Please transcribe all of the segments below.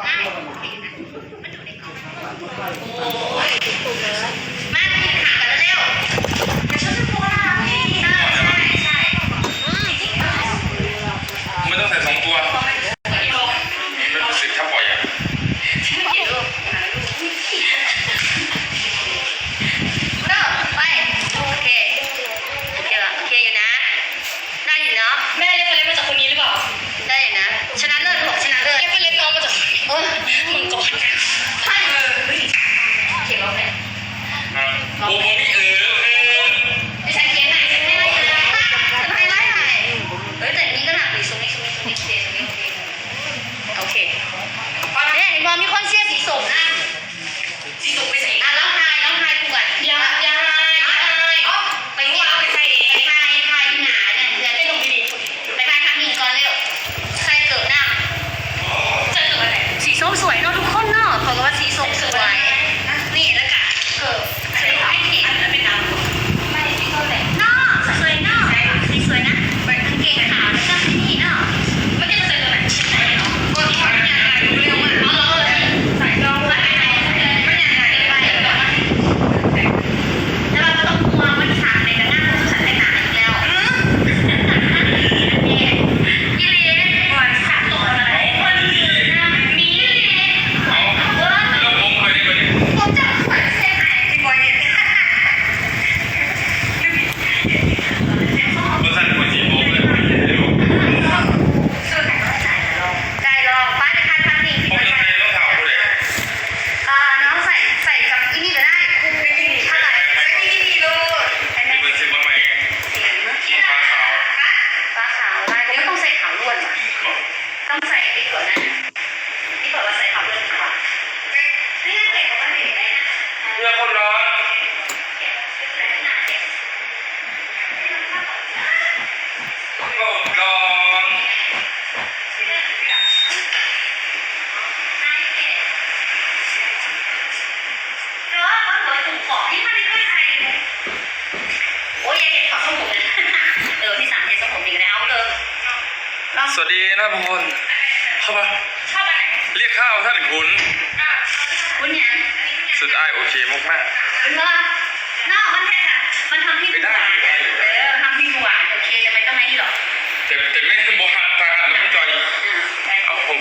มา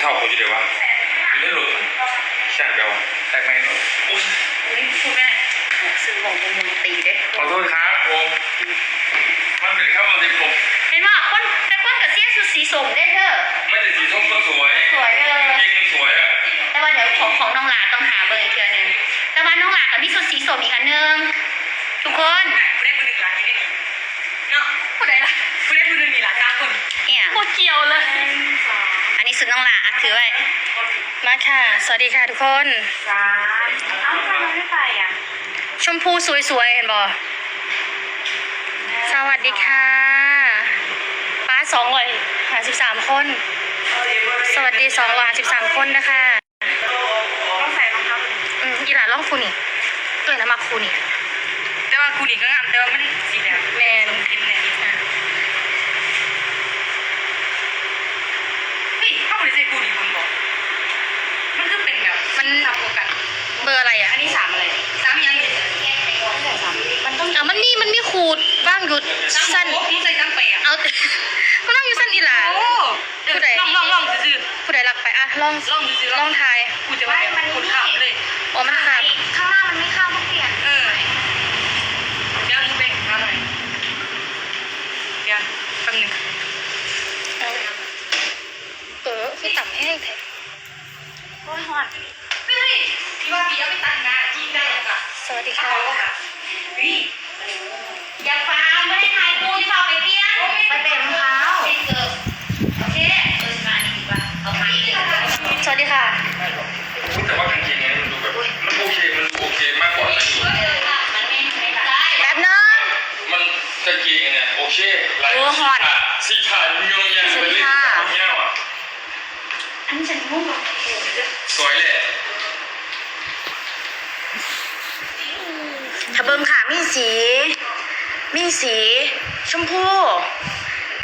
เอาคงเท่าผมอยู่เดี๋ยววะอยู่ในรถแข่งเบลแตกไหมอุ้ยอุ้ยพูดได้ซื้อของบนมือตีได้ขอโทษครับผมมันเป็นข้าวมันที่ผมเห็นว่าคนแต่คนกับเสี้ยสุดสีส้มได้เด้อไม่ได้สีส้มก็สวยสวยเลยเก่งมันสวยอะแต่ว่าเดี๋ยวของของน้องหลาต้องหาเบอร์อีกเทื่อนึงแต่ว่าน้องหลากับมีสุดสีส้มอีกอันนึงทุกคนผู้ได้ผู้หนึ่งหลานที่ได้ดีเนาะพูดได้ละผู้ได้ผู้หนึ่งมีหลานเก้าคนเนี่ยโคตรเกี่ยวเลย อันนี้สุดน้องหลาอะถือไว้มาค่ะ สวัสดีค่ะทุกคน จ้าเอ้าทำไมไม่ไปอะชมพูสวยๆ เห็นบ่สวัสดีค่ะป้าสองร้อยห้าสิบสามคน สวัสดีสองร้อยห้าสิบสามคนนะคะต้องใส่รองเท้าอืมอีหลานล่องคูนี่เกิดน้ำมาคูนี่แต่ว่ากูนี่ก็งามแต่ว่ามันสีแบบแมน กินแน่อะ เฮ้ยถ้าบริเซกูนี่คุณบอกมันคือเป็นแบบมันทำโอกาส เบอร์อะไรอะ อันนี้สามอะไรสามยังอยู่มันต้อง อะมันมีมันมีขู ดบ้างอยู่สามสั้นโอ้มึงใส่สามเปียเอาก็ล่องอยู่สั้นอีหลาโอ้เดี๋ยวลองลองลองซื่อผู้ใดรักไปอะลองๆลองซื่อๆลองทายกูจะว่ามันขุดขาดเลยโอ้มันขาดข้างล่างมันไม่เข้าต้องเปลี่ยนเออเดี๋ยวมึงไปหาหน่อยเดี๋ยวแป๊บนึงเออคือต่ำแห้งแท้โอ้ยหอนเฮ้ยพี่ว่าพี่เอาไปตั้งนะจีได้ยังอะสวัสดีเขาค่ะ แต่ว่ากางเกงนี้มันดูแบบมันโอเคมันโอเคมากกว่านั้นอยู่มันไม่ไม่ได้แป๊บนึง มันกางเกงเนี่ยโอเคลายโอ้ฮอต สีขาดเงี้ยเงี้ยเป็นเล่นกับเงี้ยอะอันนี้ฉันงงสวยเลยถ้าเบิ่งค่ะมีสี มีสี ชมพู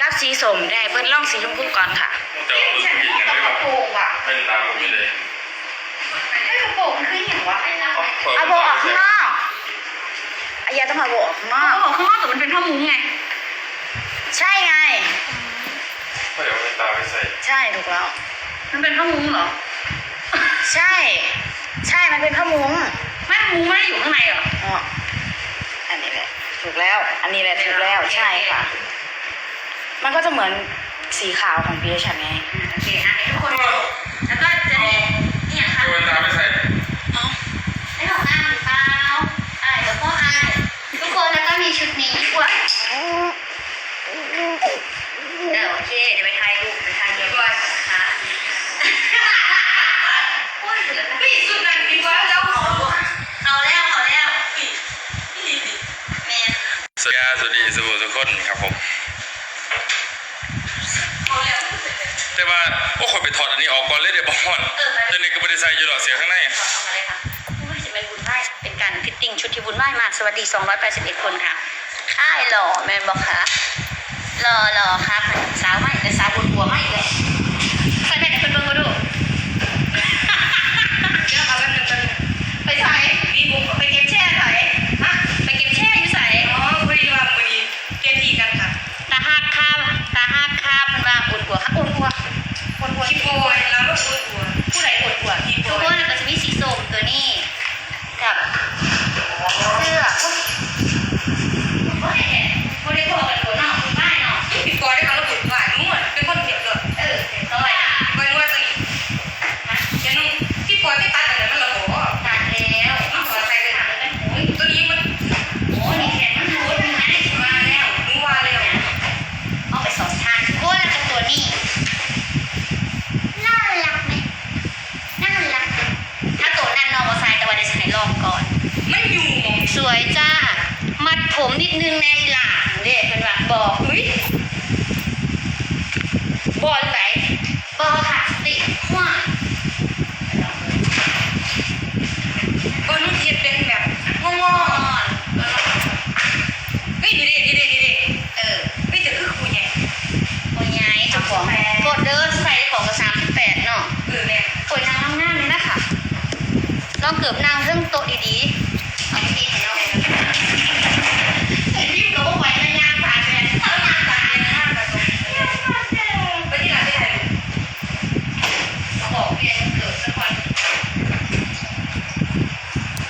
กับสีสมได้เพิ่นลองสีชมพูก่อนค่ะ แต่ว่ารู้สึกผิดอย่างไรแบบเป็นตามผมเลย ไม่กระโปรงมันขึ้นอย่างวะเปิดเอาโบออกข้างนอกอายาต้องเอาโบออกข้างนอกเขาบอกข้างนอกแต่มันเป็นผ้ามุ้งไง ใช่ไง ไม่เอาไปตาไปใส่ใช่ถูกแล้ว มันเป็นผ้ามุ้งเหรอ ใช่ ใช่มันเป็นผ้ามุ้งไม่มุ้งไม่ได้อยู่ข้างในเหรออ๋ออันนี้แหละถูกแล้ว อันนี้แหละถูกแล้วใช่ค่ะ มันก็จะเหมือนสีขาวของพีเอชันไง โอเคอะทุกคน แล้วก็จะมีเนี่ยค่ะ เอาไปตาไปใส่ ได้ของอ่านหรือเปล่าอ่านแล้วก็อ่านทุกคนแล้วก็มีชุดนี้ด้วย เออโอเคเดี๋ยวไปถ่ายรูปไปถ่ายรูปด้วยค่ะพี่สุดนั้นดีกว่าแล้วเอา เอาแล้วเอาแล้วแม่ สวัสดีครับสวัสดีสบู่ทุกคนครับผม เอาแล้ว แต่ว่าโอ้คนไปถ อดอันนี้ออกก่อนเลยเดี๋ยวบอกว่าเดี๋ยวนี้ก็ไม่ได้ใส่อยู่หรอกเสียข้างในเอามาเลยค่ะโอ้ยจะเป็นบุญไหว้เป็นการฟิตติ้งชุดที่บุญไหว้มากสวัสดี 281 คนค่ะอ้ายหล่อแมนบอกค่ะหล่อหล่อครับ สาวไม่แต่สาวบุญหัวไม่เลยใส่แม่กับเพื่อนเพื่อนมาดูเดี๋ยวเอาแป๊บนึงแป๊บนึงไปใส่มีบุกไปเก็บแช่ใส่ฮะไปเก็บแช่อยู่ใส่อ๋อพอดีว่ามือนี้เก็บทีกันค่ะตาหักข้าวตาหักข้าวเพิ่นว่าอุ่นหัวค่ะอุ่นหัวอุ่นหัวที่โปยแล้วก็อุ่นหัวผู้ใดอุ่นหัวที่โปยทุกคนก็จะมีสีส้มตัวนี้ กับเสื้อโอ้ยโอ้ยพอกันหัวเนาะคุณป้ายเนาะ พี่ปอยได้มาระบุว่าหนูอะเป็นคนเก็บเลย เออเสร็จต้อย ปอยว่าตัวนี้ นะ เดี๋ยวหนูพี่ปอยไม่ตัดอะไรมันระบุ ตัดแล้วเอาขอใส่กระถางแล้วกันโอ้ย ตัวนี้มัน โอ้ยนี่แขนมันรู้มีไหมมาแล้ว หนูว่าแล้ว เอาไปสองทานโอ้ยแล้วก็ตัวนี้ น่ารักไหมน่ารักไหมถ้าตัวนั้นน้องก็ใส่แต่ว่าเดี๋ยวจะให้ลองก่อน มันอยู่มอง สวยจ้า มัดผมนิดนึงในหลานเด็กเป็นว่าบอกเฮ้ยบอลไหนบอลค่ะติหัว เออหนูเทียนเป็นแบบงอง อ่อน ๆเฮ้ยดีเด็ดีเด็ดีเด็ เออ เฮ้ยแต่คือครูใหญ่ โอ้ยไงเจ้าของกดเดินใส่ของกระสามสิบแปดเนาะ เออแม่ โอ้ยนางงามๆเลยนะคะ ลองเกือบนางเครื่องโต๊ะดีๆเอาดีๆให้น้องเลยนะเห็นยิ้มกับว่าไหวนะยางสายเลยเอายางสายเลยนะแบบนี้ ไปที่ไหนที่ไหน เขาบอกเรียนเกิดสักวัน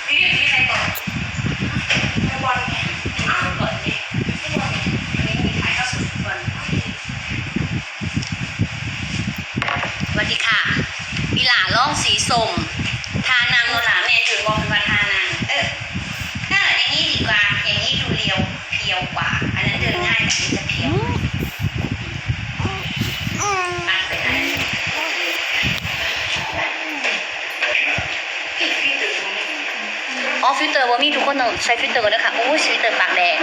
ที่นี่ที่ไหนก่อนไปบอล อ้าวก่อนดิไม่บอกไม่มีขายข้าวสุกก่อนสวัสดีค่ะอีหล่าล่องสีส้มทานางโนหลาแม่ถือบอกว่าทานางเออถ้าอย่างนี้ดีกว่า อย่างนี้ดูเรียวเพียวกว่า อันนั้นเดินง่ายแต่นี้จะเพียวปัดไปไหน อ๋อฟิลเตอร์ว่ามีทุกคนต้องใช้ฟิลเตอร์ด้วยค่ะโอ้ยฟิลเตอร์ปากแดง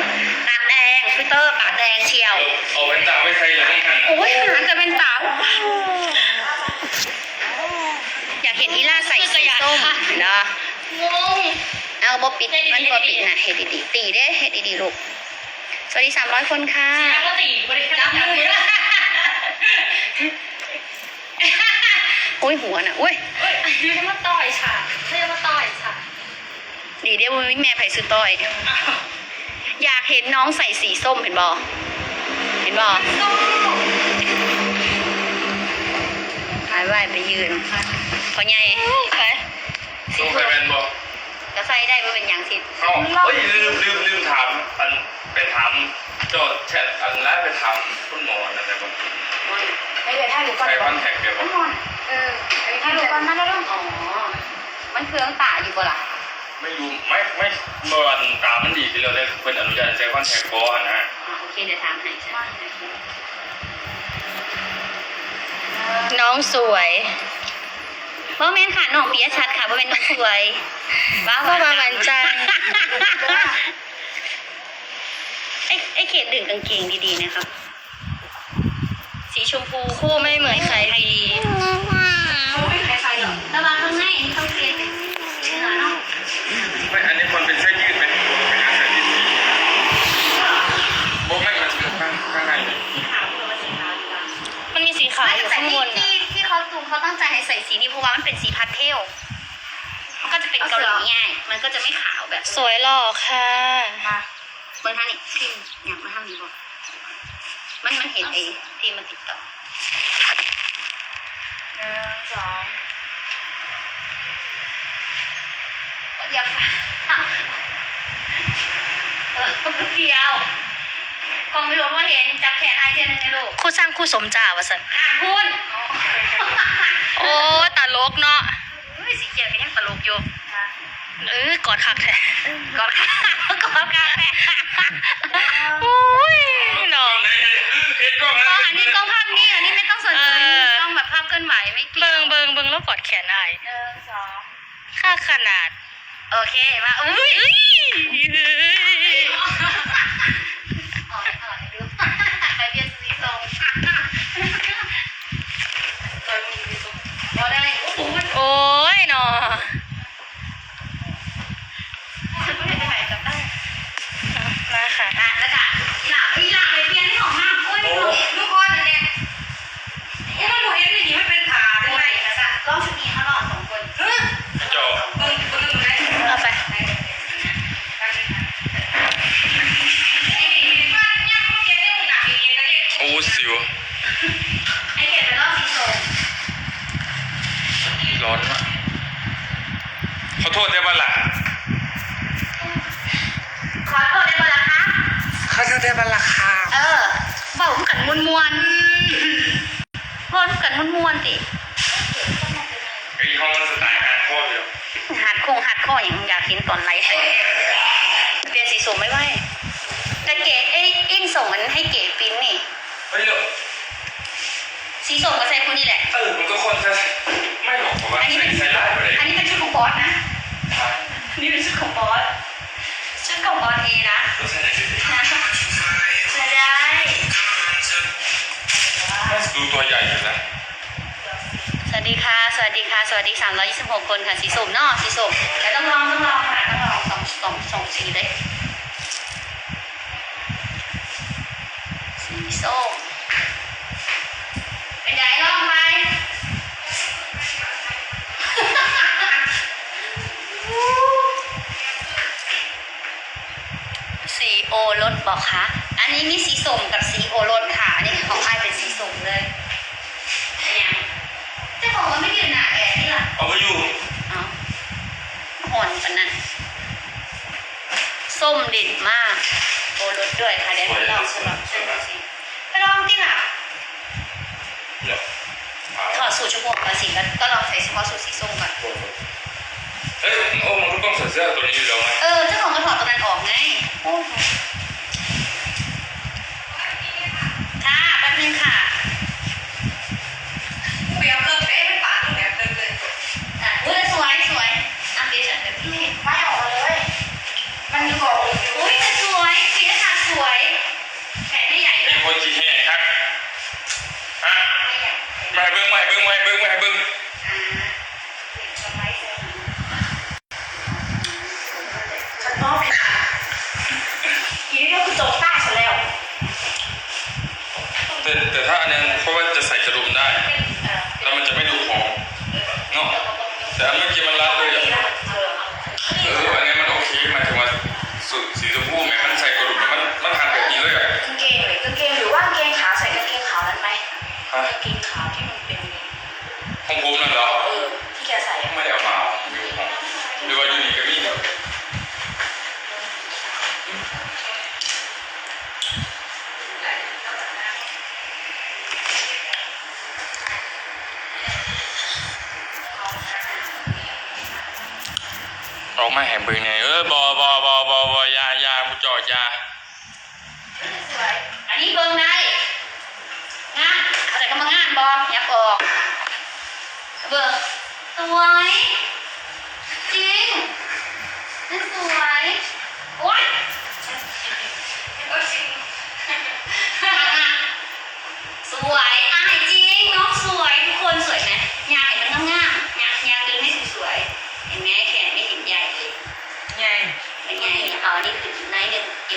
ปากแดงฟิลเตอร์ปากแดงเชียว เอาไปตาไปใส่แล้วต้องหันโอ้ยหาจะเป็นสาวอยากเห็นอีล่าใส่สีส้มเนาะงงเอาบอปิดมันบอปิดนะเฮ็ดดีๆตีเด้เฮ็ดดีๆลูกสวัสดีสามร้อยคนค่ะแล้วก็ตีบริการมืออุ้ยหัวน่ะอุ้ยเอ้ยไม่ได้มาต่อยค่ะไม่ได้มาต่อยค่ะ ดีเด้วันนี้แม่ไผ่ซื้อต้อย อยากเห็นน้องใส่สีส้มเห็นบอเห็นบอหายไหวไปยืนพอใหญ่ไปสีต้องส้ใส่มแว่นบ่ก็ใส่ได้ว่าเป็นอย่างสิเอ้าเอ้ยลืมลืมลืมถามอันไปถามโจทย์แชทอันแรกไปถามคุณหมอนะแต่ว่าไม่เลยถ้าอยู่ก่อนใส่คอนแทคเดียวบ่เออถ้าอยู่ก่อนมาแล้วต้องอ๋อมันเครื่องตาอยู่ปะล่ะ ไม่รู้ไม่ไม่เมื่อวันตามันดีขึ้นแล้วเลยเป็นอนุญาตใช้คอนแทคบ่อะนะอ่าโอเคเดี๋ยวถามให้น้องสวยว่าแม่นค่ะน้องปิยชัดค่ะว่าเป็นน้องสวยว้าวว่าหวานจังไอ้ไอ้เขตดึงกางเกงดีๆนะครับ สีชมพูคู่ไม่เหมือนใครดี แต่ข้างบที่นที่ที่เขาตูมเขาตั้งใจให้ใส่สีนี้เพราะว่ามันเป็นสีพาสเทล มันก็จะเป็นเกาหลีง่าย มันก็จะไม่ขาวแบบสวยหล่อค่ะมาเบอร์ท่านนี่พิมพ์อยากมาทำดีบอกมันมันเห็นไอ้ที่มันติดต่อหนึ่งสองอยากเออเดียว กองไม่รู้ว่าเห็นจับแขนไอเทียนในลูกคู่สร้างคู่สมจ่าวะสันอ่านพูดโอ้ตลกเนาะเฮ้ยสีเขียวก็ยังตลกอยู่เออกอดคักแท้กอดค่ะกอดค่ะแม่โอ้ยเนาะเฮ็ดกล้องกล้องอันนี้กล้องภาพนิ่งอันนี้ไม่ต้องสนใจเออกล้องแบบภาพเคลื่อนไหวไม่เกี่เบิยวงเบิงเบิงแล้วกอดแขนอายหนึ่งสองค่าขนาด โอเคมาอุ้อุ้ย ยเฮ้ย อ่อนอ่อนดูไอเดียสีส้มพอได้โอ้โหมัน โอ้ ยเนาะ เบากันมวนมวนๆเบากันมวนมวนๆติไอ้ห้องมันสไตล์การโคตรเดียวหัดโคงหัดข้ออย่างอยากเห็นตอนไลฟ์เปลี่ยนสีส้มไม่ไหวแต่เกดไอ้อินส่งมันให้เกดปริ้นนี่เฮ้ยเดี๋ยวสีส้มก็ใส่คนนี้แหละ เออ มันก็คนจะไม่หรอกผมว่าอันนี้ใส่เป็นใส่ได้ไปเลย อันนี้เป็นชุดของบอสนะ นี่เป็นชุดของบอส ชุดของบอสเอนะ สวัสดีค่ะสวัสดี 326 คนค่ะสีส้มเนาะสีส้มแต่ต้องลองต้องลองค่ะต้องลองสองสองสองสีเลยสีส้มเป็นไงลองไปสีโอรสบอกคะอันนี้มีสีส้มกับสีโอรสค่ะอันนี้ของไอายเป็นสีส้มเลยเป็นยังเจ้าของมันไม่ยืนหนาแอร์นี่ ล่ะเอาไปอยู่เอาห่อนปานนั้นส้มเด่นมากโอรสด้วยค่ะเดี๋ยวให้ลองสลับเส้นดูสิไปลองที่ล่ะเดี๋ยวถอดสูตรชั่วโมงก่อนสิแล้วก็ลองใส่เฉพาะสูตรสีส้มก่อนเอ้ยโอ้มันก็ต้องใส่เสื้อตัวนี้อยู่แล้วไหมเออเจ้าของก็ถอดตัวนั้นออกไงโอ้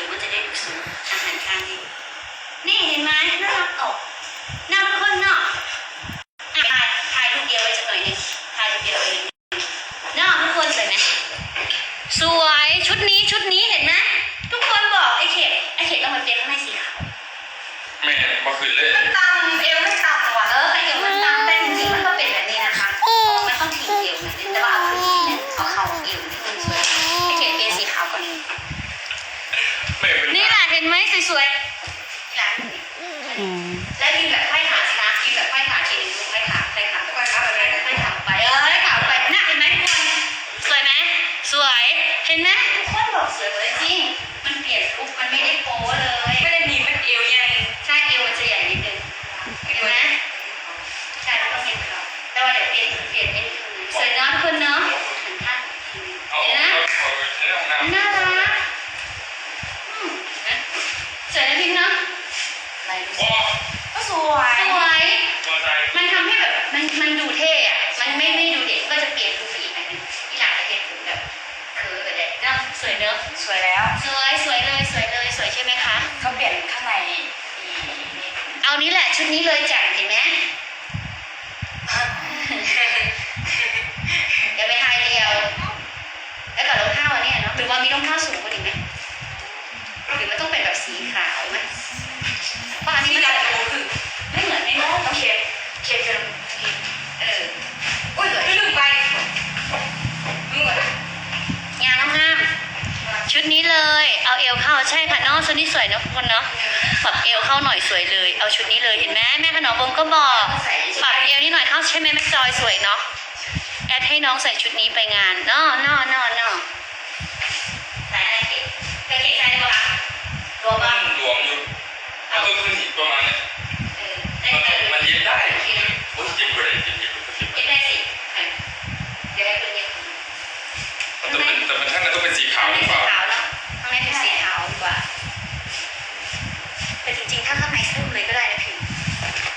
นท์เดิวมันจะได้ดูสูงอาหารข้างนี้นี่เห็นไหมน่ารักออก สวยเนาะทุกคนเนาะหันข้างเอาเห็นไหมเอาเอาใช้ห้องน้ำน่ารักอืมนะสวยนะพิมพ์เนาะอะไรดูสิว้าก็สวยสวยตัวใจมันทำให้แบบมันมันดูเท่อะมันไม่ไม่ดูเด็กก็จะเปลี่ยนลุคไปอีกแบบนึงอีหลังจะเห็นแบบเคือแบบเด็กเนาะสวยเนาะสวยแล้ว สวยสวยเลยสวยเลยสวยใช่ไหมคะเขาเปลี่ยนข้างในอีกนิดเอานี้แหละชุดนี้เลยจังเห็นไหมเดี๋ยวไปทายเดียว แล้วกับรองเท้าอันเนี้ยเนาะ หรือว่ามีรองเท้าสูงกว่านี้ไหมหรือว่าต้องเป็นแบบสีขาวไหมเพราะอันนี้มันเราจะจะคือไม่เหมือนไม่เหมือนต้องเขียนเขียนเป็นเอออุ้ยไม่ลืมไปมึงเหรองามงามชุดนี้เลย เอาเอวเข้าใช่ค่ะน้องชุดนี้สวยนะทุกคนเนาะปรับเอวเข้าหน่อยสวยเลย เอาชุดนี้เลยเห็นไหมแม่ขนมบงก็บอกปรับเอวนิดหน่อยเข้าใช่ไหมแม่จอยสวยเนาะแอดให้น้องใส่ชุดนี้ไปงานเนาะเนาะเนาะเนาะใส่อะไรเก๋ไปเก๋ใส่ได้ปะคะรวมมันหลวมอยู่มันต้องขึ้นอีกประมาณเนี้ยเออได้มันมันเย็บได้โอ้ยเย็บไปเลยเย็บเย็บเย็บเย็บได้สิเดี๋ยวให้เพื่อนเย็บแต่เป็นแต่เป็นข้างในต้องเป็นสีขาวหรือเปล่าขาวแล้วข้างในเป็นสีขาวดีกว่าแต่จริงๆถ้าข้างในส้มเลยก็ได้นะพิม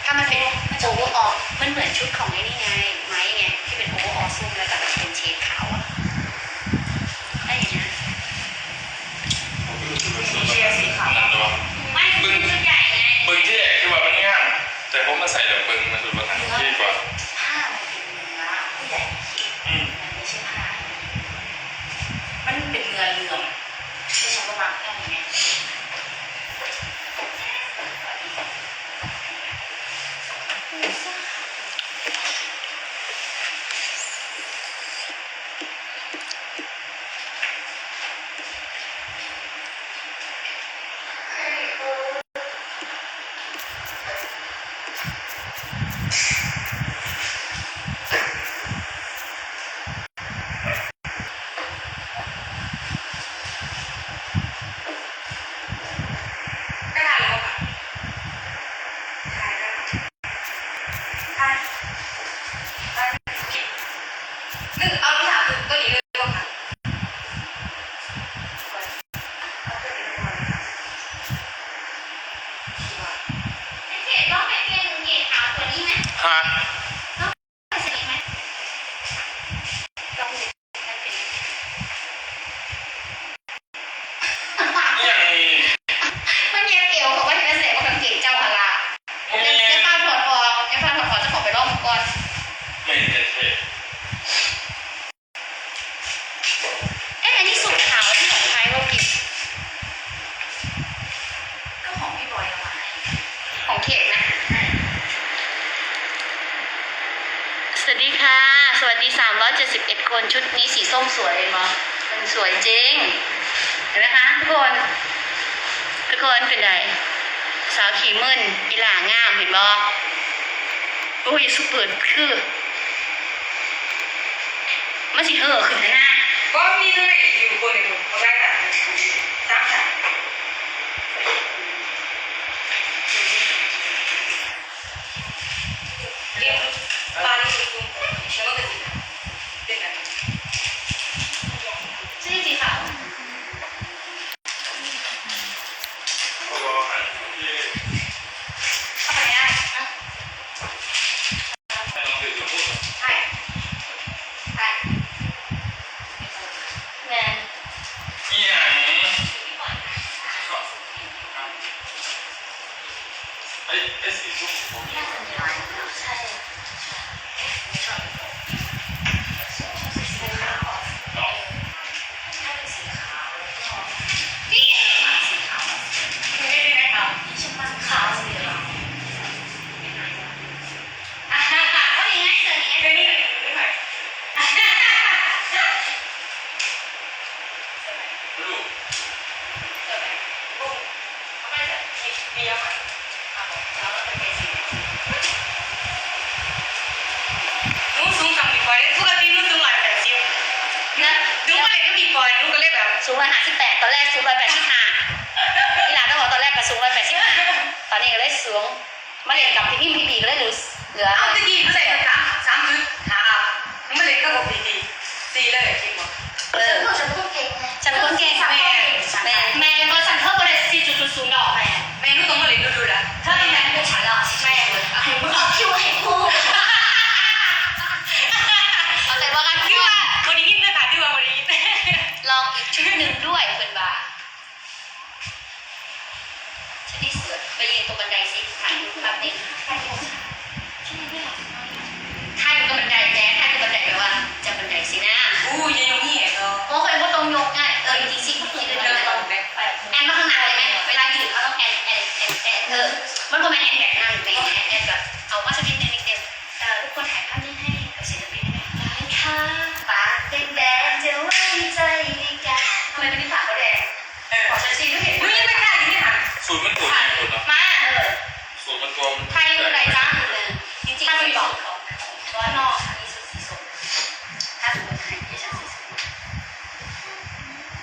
ถ้ามันเป็นโอเวอร์ออลมันเหมือนชุดของไอ้นี่ไง ที่เป็นโอเวอร์ออลส้มแล้วก็แบบเป็นเชดขาวอะได้อย่างนี้นะ เชียร์สีขาวนั่นตัวไม่เป็นชุดใหญ่ไงเบิ้งที่แอกคือว่ามันง่ายแต่ผมมาใส่แบบเบิ้งมันดูประทันที่กว่าผ้ามันเป็นเนื้อผู้ใหญ่อืมมันไม่ใช่ผ้ามันเป็นเนื้อเหลืองที่ฉันก็วางแค่นี้ กระดาษหรือเปล่า ใช่ นึกเอาที่ถามคือตัวนี้เลยหรือเปล่า เชดต้องไปเป็นเกดขาวตัวนี้ไหม ฮะ ใส่สีไหมต้องเป็นให้เป็น อย่าง มันเย็บเอวเขาก็จะเสกว่ากางเกงเจ้าอาลา ไม่ เดี๋ยวเดี๋ยวฟ้าถอดออกเดี๋ยวฟ้าถอดออกจะขอไปรอบก่อน ไม่เท่ เอ๊ะอันนี้สูตรขาวที่ของไทยเรากิน ก็ของพี่บอยเอามาให้ ของเขตนะ สวัสดีค่ะ สวัสดี 371 คนชุดนี้สีส้มสวยเลยมั้งมันสวยจริง เห็นไหมคะทุกคน ทุกคนเป็นไงสาว ขี่มึนอีหลางามเห็นบ่โอ้ยสุดเปิดคือมันสิเห่อขึ้นนะก็มีตัวไหนอยู่คนหนึ่งคนแรกอะสามสามเรียกปาที่ดู หนู้สูงกับมีปอยปกตินู้สูงหลายแปดสิบนะนู้อะไรก็มีปอยนู้ก็เลยแบบสูงร้อยห้าสิบแปดตอนแรกสูงร้อยแปดสิบห้าทีหลังต้องบอกตอนแรกก็สูงร้อยแปดสิบห้าตอนนี้ก็เลยสูงมาเรียนกับพี่พี่พี่บีก็เลยเหลือเหลือเอาตะกี้ก็เลยสามสามจุดหาเอาไม่เลยก็บอกดีดีสี่เลยจริงป่ะเออฉันก็เก่งไงฉันคนเก่งแม่แม่แม่ก็ฉันเพิ่มไปเลยสี่จุดศูนย์ศูนย์ดอกแม่ ตรงมาเลยดูดูละเธอเป็นแม่เป็นฉันแล้วแม่เลยให้มึงเอาคิวให้กูเอาใจว่ากันที่ว่าวันนี้กินเลยค่ะที่ว่าวันนี้ลองอีกชุดหนึ่งด้วยเป็นบ่าชุดที่เสือไปยืนตรงบันไดสิถ่ายรูปแบบนี้ถ่ายรูปถ่ายตรงบันไดแม่ถ่ายตรงบันไดแปลว่าจะบันไดสินะอู้ยังยังนี่เนาะโอ้เคยพูดตรงยกง่ายเออจริง แบบเอาว่าจะเป็นเต็มเต็มเออทุกคนถ่ายภาพนี้ให้กับศิลปินได้ไหมได้ค่ะปากแดงๆจะไว้ใจในกันทำไมไม่ได้ปากเขาแดง เออ ขอฉันซีก็เห็น มึงยังไม่กล้าที่นี่ค่ะ สูตรมันตัวจริงคนเนาะ มาเออ สูตรมันตัวมัน ไทยคืออะไรจ้าจริงๆถ้าเป็นบอกของร้อยนอกมีสุดสีส้มถ้าสมมติไทยที่ฉันสีส้ม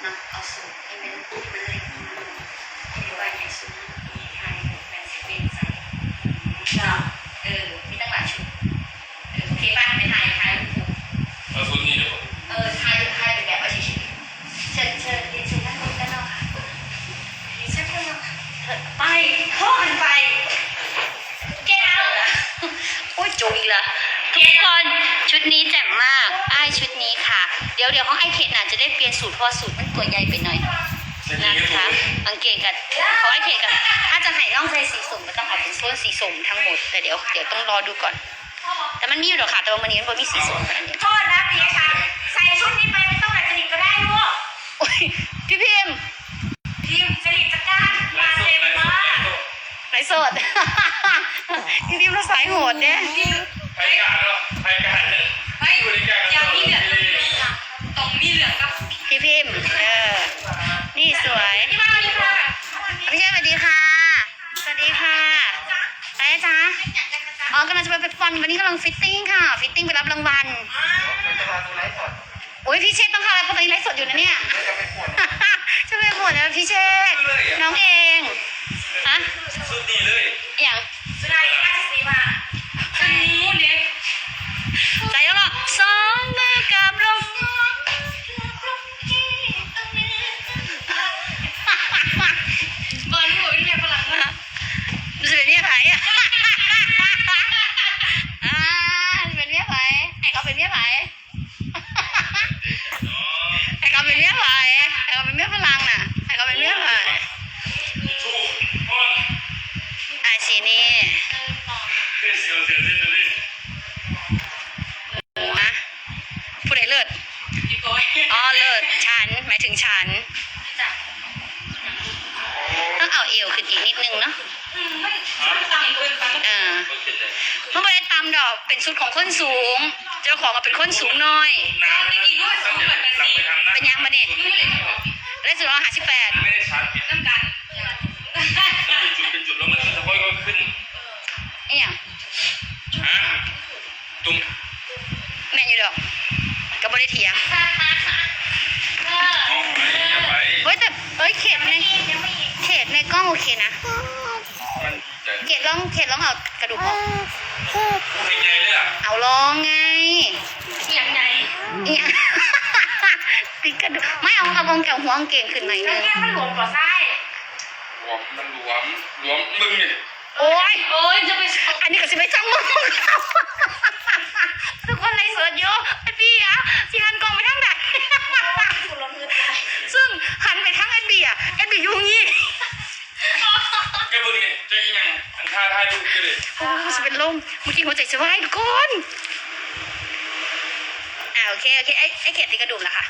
นะเอาสูตรให้มันให้มันเล็กให้ดูว่าอย่างสุดมีไทยแบนสิเป็นใส่เนาะเออมีตั้งหลายชุดเออโอเคป่ะไม่ไทยไทย แล้วสูตรนี้เดี๋ยว เออไทยไทยเป็นแบบว่าเฉยๆเชิญเชิญเรียนเชิญท่านคุณด้านนอกค่ะเรียนเชิญท่านนอกค่ะเถิดไปเข้าหันไป แก้วโอ้ยจุกอีกละทุกคนชุดนี้ แจ่มมากไอ้ายชุดนี้ค่ะ เดี๋ยวเดี๋ยวของไอ้เขตน่ะจะได้เปลี่ยนสูตรเพราะว่าสูตรมันตัวใหญ่ไปหน่อยจะยินะงให้ถูคะกกางเกงกับของไอ้เขตกับถ้าจะให้น้องใส่สีส้มก็ต้องเอาเป็นโซนสีส้มทั้งหมดแต่เดี๋ยวเดี๋ยวต้องรอดูก่อน แต่มันมีอยู่หรอกค่ะแต่ว่ามันนี้มันบ่มีสีส้มขนาดนี้โทษนะพี่คะใส่ชุดนี้ไปไม่ต้องแบบสนิทก็ได้ลูกโอ้ยพี่พิมพ์ทีมสนิทจักรานไล่มาสูเต็ตรมไล่สูตรมารไล่กสูตรไหนสดพี่พิมพ์เราสายโหดเนี่ยใครกล้าเนาะใครกล้าเนี่ย เฮ้ยอยู่ในกล้ากันอย่างต่อนี้เหลืองตรงนี้เหลืองกับพี่พิมพ์เออ นี่สวยที่บ้านนี่ค่ะพี่เชษสวัสดีค่ะ สวัสดีค่ะอะไรจ๊ะอ๋อกำลังจะไปเป็นฟอนวันนี้กำลังฟิตติ้งค่ะ ฟิตติ้งไปรับรางวัลโอ้ยพี่เชษต้องเข้าแล้วเพราะตอนนี้ไลฟ์สดอยู่นะเนี่ยจะไปหมดแล้วพี่เชษน้องเองฮะสูตรนี้เลยอย่าง คนสูง เจ้าของก็เป็นคนสูงน้อย น้ำนะต้องอย่าหลังไปทำนะเป็นยังมาเนี่ยไม่เลยได้สุดร้อยห้าสิบแปดไม่ได้ชาร์จผิดน้ำกันต้องเป็นจุดเป็นจุดแล้วมันจะค่อยๆขึ้นไอ้ยังฮะตุ้มแม่นอยู่ดอกก็บ่ได้เถียงออกไปอย่าไปเฮ้ยแต่เอ้ยเขตในเขตในกล้องโอเคนะมันจะเขตลองเขตลองเอากระดูกออก เป็นไงเลยอะเอาลองไงอย่างไงอีหยังติดกระดูกไม่เอาเอากองแก้วหัวกางเก่งขึ้นหน่อยนึงแก้มันหลวมกว่าไส้หลวมมันหลวมหลวมมึงเนี่ยโอ้ยโอ้ยจะไปอันนี้ก็สิไปจังมึงเขาทุกคนไลฟ์สดอยู่ไอ้พี่อะสิหันกล้องไปทางไหนถูกลงมือตายซึ่งหันไปทางไอ้บีอะไอ้บีอยู่งี้แกมึงเนี่ยจะยังอันท่าท่าดูกันเลยโอ้จะเป็นลมเมื่อกี้หัวใจจะวายทุกคนอ่าโอเคโอเคไอ้ไอ้เขตติดกระดุมละค่ะ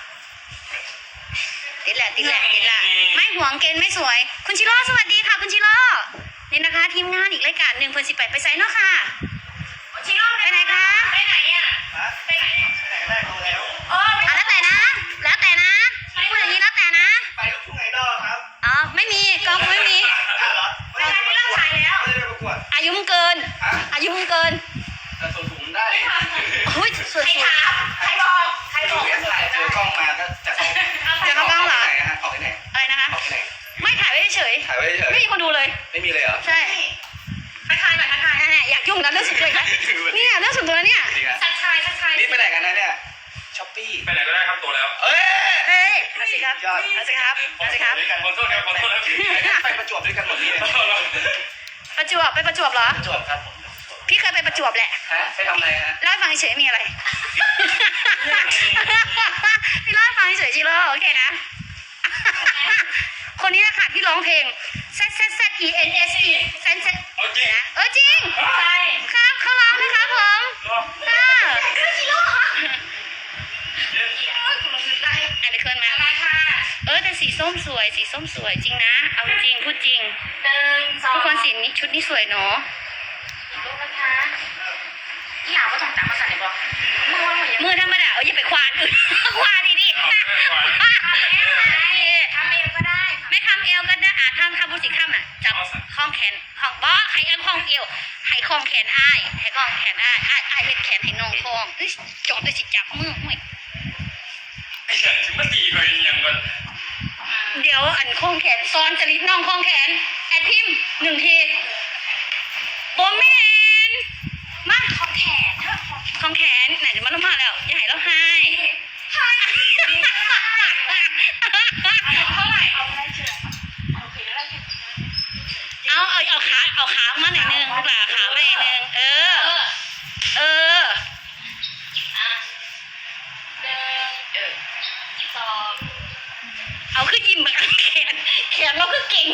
ติดแหละติดแหละติดแหละไม่ห่วงเกณฑ์ไม่สวย คุณชิโร่สวัสดีค่ะ คุณชิโร่นี่นะคะ ทีมงานอีกรายการหนึ่งเพิ่นสิไปไปไซน์เนาะค่ะชิโร่ไปไหนคะไปไหนอะไปไหนเออไม่อะแล้วแต่นะ แล้วแต่นะพูดอย่างนี้แล้วแต่นะไปลูกทุ่งไอดอลครับอ๋อไม่มีกองไม่มี ยุมึงเกินแต่ส่วนสูงได้โอ้ยส่วนใครสูงถามใครบอกใครบดูอกเอสถ่ายเจอกล้องมาก็จะเข้าเจอกล้องเหรอไหนฮะออกไปไหนอะไรนะคะออกไปไหนไม่ถ่ายไว้เฉยถ่ายไว้เฉๆยไม่มีคนดูเลย ไม่มีเลยเหรอใช่ทักทายหน่อยทักทายนั่นแหละอยากยุ่งกับเรื่องส่วนตัวอีกแล้วเนี่ยเรื่องส่วนตัวเนี่ยจริงอะทักทายทักทายนี่ไปไหนกันนะเนี่ยช้อปปี้ไปไหนก็ได้ครับตัวแล้ว เอ้ยเฮ้ยเอาสิครับเอาสิครับเอาสิครับขอโทษครับขอโทษครับไปประจวบด้วยกันหมดนี่เลยประจวบไปประจวบเหรอประจวบครับผม พี่เคยไปประจวบแหละฮะไปทำอะไรฮะเล่าให้ฟังเฉยๆมีอะไร พี่เล่าให้ฟังเฉยๆจิโร่โอเคนะ คนนี้แหละค่ะที่ร้องเพลง Z Z Z E N S E Z Z เอาจริงนะเออจริง ใช่ครับเขาร้องนะครับผมค่ะอันนี้เคยมามาค่ะเออแต่สีส้มสวย สีส้มสวยจริงนะ เอาจริงพูดจริงหนึ่งสองทุกคนสีนี้ชุดนี้สวยเนาะ ลูกนะคะที่หลาว่าต้องจับมาสั่นเลยบอกเมื่อวันเหมือนยังมือธรรมดาเอออย่าไปควานอื่น ควานดีดิทำเองก็ได้ไม่ทำเอวก็ได้อาทำทำบุสิข้ามอะจับข้องแขนข้องบ่ให้เอ็นข้องเอวให้ข้องแขนอ้ายให้ข้องแขนอ้ายอ้ายอ้ายเฮ็ดแขนให้น้องข้องเอ้ยจบได้สิจับมือห่วยไอ้อย่างถึงมาตีไปอย่างก่อนเดี๋ยวอันข้องแขนซ้อนจริตน้องข้องแขนแอดพิมพ์หนึ่งทีโบแมน มาขอบแขนเถอะขอบข้องแขนไหนจะมาล้มผ้าแล้วอย่าให้เราให้เท่าไหร่เอาได้เชื่อโอเคแล้วเห็นเอาเอาเอาขาเอาขามาหน่อยนึงลูกหลาขามาหน่อยนึงเออ เอออะหนึ่งเออสองเอาขึ้นยิ้มแบบแขนแขนเราคือเก่ง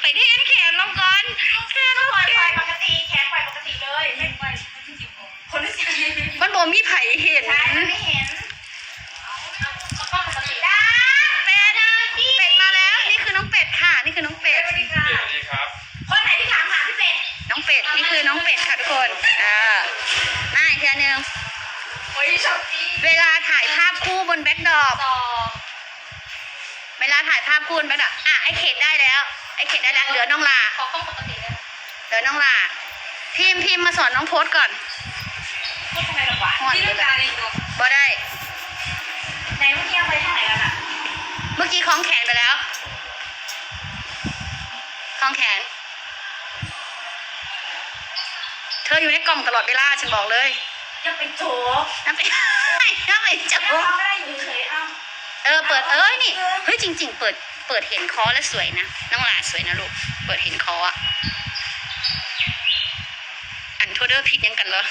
ไปเทนแขนลงก่อนแขนเราปล่อยเก่ปล่อยงปกติแขนปล่อยปก ติเลยไม่ปล่อยคนที่สิบมันบอกมีไผ่เห็น ใช่มันไม่เห็นเอาก็ปกติได้เป็ดเป็ดมาแล้ว นี่คือน้องเป็ดค่ะ นี่คือน้องเป็ด สวัสดีค่ะ สวัสดีครับ คนไหนที่ถามหาพี่เป็ดน้องเป็ด นี่คือน้องเป็ดค่ะทุกคน อ่ามาอีกทีนึงโอ้ยชอบพี่เวลาถ่ายภาพคู่บนแบ็คดรอปสองเวลาถ่ายภาพคู่บนแบ็คดรอป อะไอเขตได้แล้ว ไอเขตได้แล้ว เหลือน้องลา ขอกล้องปกติเลยเหลือน้องลา พิมพ์พิมพ์มาสอนน้องโพสก่อนพูดทำไมลำบากที่ต้องการเลยตัวบ่ได้ ไหนเมื่อกี้เอาไปเท่าไหร่แล้วอะเมื่อกี้คล้องแขนไปแล้วคล้องแขน เธออยู่ในกล่องตลอดเวลาฉันบอกเลยอย่าไปโจ๊กน้ำไปน้ำไปจับแล้วเขาไม่ได้อยู่เฉยๆเอ้าเออเปิดเอ้ยนี่เฮ้ยจริง ๆ เปิดเปิดเห็นคอแล้วสวยนะน้องหลาสวยนะลูกเปิดเห็นคออะ อันโทษเดอร์ผิดยังกันเหรอ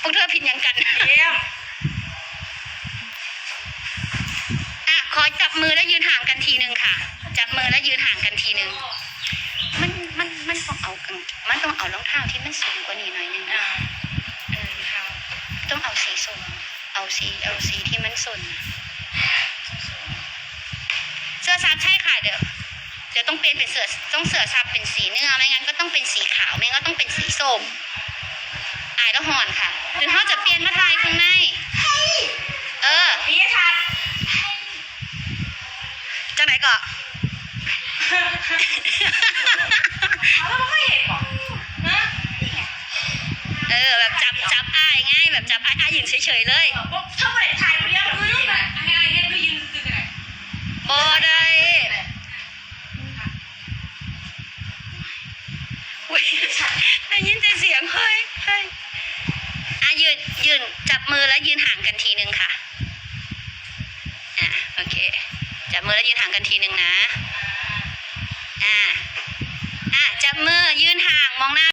พวกเธอผิดยังกันเยี่ยมอะขอจับมือแล้วยืนห่างกันทีนึงค่ะ จับมือแล้วยืนห่างกันทีนึงมันมันมันต้องเอากางมันต้องเอารองเท้าที่มันสูงกว่านี้หน่อยนึงนะเออค่ะต้องเอาสีส้มเอาสีเอาสีที่มันสนเสื้อซับใช่ค่ะเดี๋ยวเดี๋ยวต้องเปลี่ยนเป็นเสื้อต้องเสื้อซับเป็นสีเนื้อไม่งั้นก็ต้องเป็นสีขาวไม่งั้นก็ต้องเป็นสีส้ม อายแล้วหอนค่ะ หรือเขาจะเปลี่ยนมาทายข้างใน เออพี่ชัดจังไหนก่อนเขาแล้วไม่เห็นหรอฮะเออแบบจับจับอ้ายไง่ายแบบจับอ้ายอ้ายยืนเฉยๆเลยถ้าไม่ได้ถ่ายคนเดียวแบบนี้แบบให้อะไรให้พี่ยืนคือไงบอได้อุ้ยได้ยินแต่เสียงเฮ้ยเฮ้ยอะ ยืนยืนจับมือแล้วยืนห่างกันทีนึงค่ะอะโอเค จับมือแล้วยืนห่างกันทีนึงนะอะอะจับมือยืนห่างมองหน้า